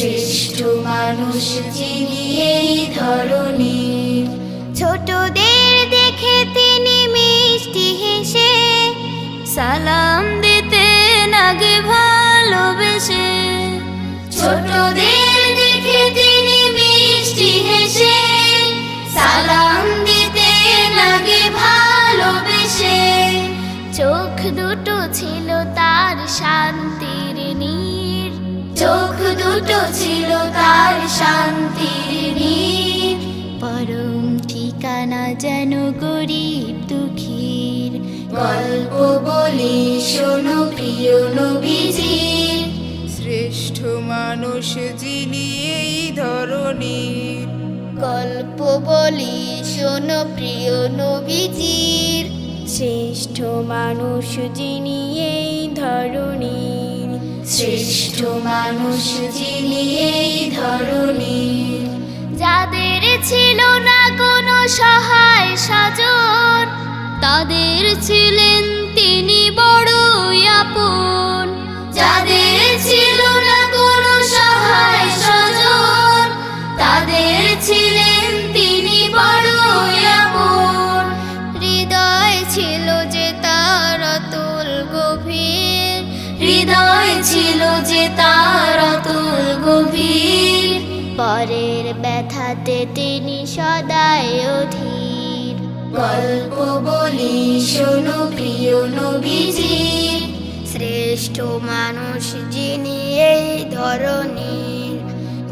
শ্রেষ্ঠ মানুষ যিনি এই ধরনীর ছোটদের দেখে তিনি মিষ্টি হেসে সালাম দিতেন আগে ভালোবেসে। ছোটদের দেখে তিনি মিষ্টি হেসে সালাম দিতেন আগে ভালোবেসে। চোখ দুটো ছিল তার চোখ দুটো ছিল তার শান্তির নীর। পরম ঠিকানা যেন গরিব দুঃখীর। গল্প বলি শোনো প্রিয় নবীজির। শ্রেষ্ঠ মানুষ যিনি এই ধরনীর গল্প বলি শোনো প্রিয় নবীজির। শ্রেষ্ঠ মানুষ যিনি এই শ্রেষ্ঠ মানুষ যিনি এই ধরণী। যাদের ছিল না কোনো সহায় সাজন তাদের ছিলেন ব্যথাতে তিনি সদাই অধীর। গল্প বলি, শোনো প্রিয় নবীজির শ্রেষ্ঠ মানুষ যিনি এই ধরনীর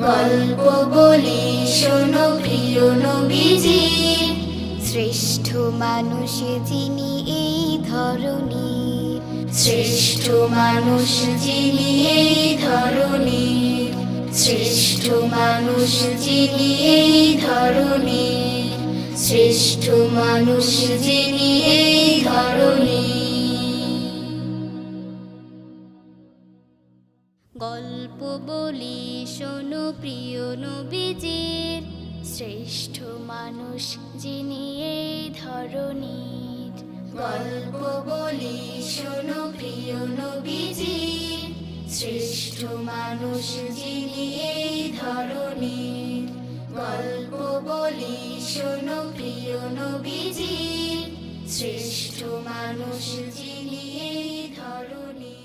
গল্প বলি, শোনো প্রিয় নবীজির শ্রেষ্ঠ মানুষ যিনি এই ধরনীর শ্রেষ্ঠ মানুষ যিনি এই ধরনীর শ্রেষ্ঠ মানুষ যিনি এই ধরনীর শ্রেষ্ঠ মানুষ যিনি এই ধরনীর গল্প বলি শোনো প্রিয় নবীজির, শ্রেষ্ঠ মানুষ যিনি এই ধরনীর গল্প বলি শোনো প্রিয় শ্রেষ্ঠ মানুষ যিনি এই ধরনের গল্প বলি, শোনো প্রিয় নবীজি। শ্রেষ্ঠ মানুষ যিনি এই ধরনীর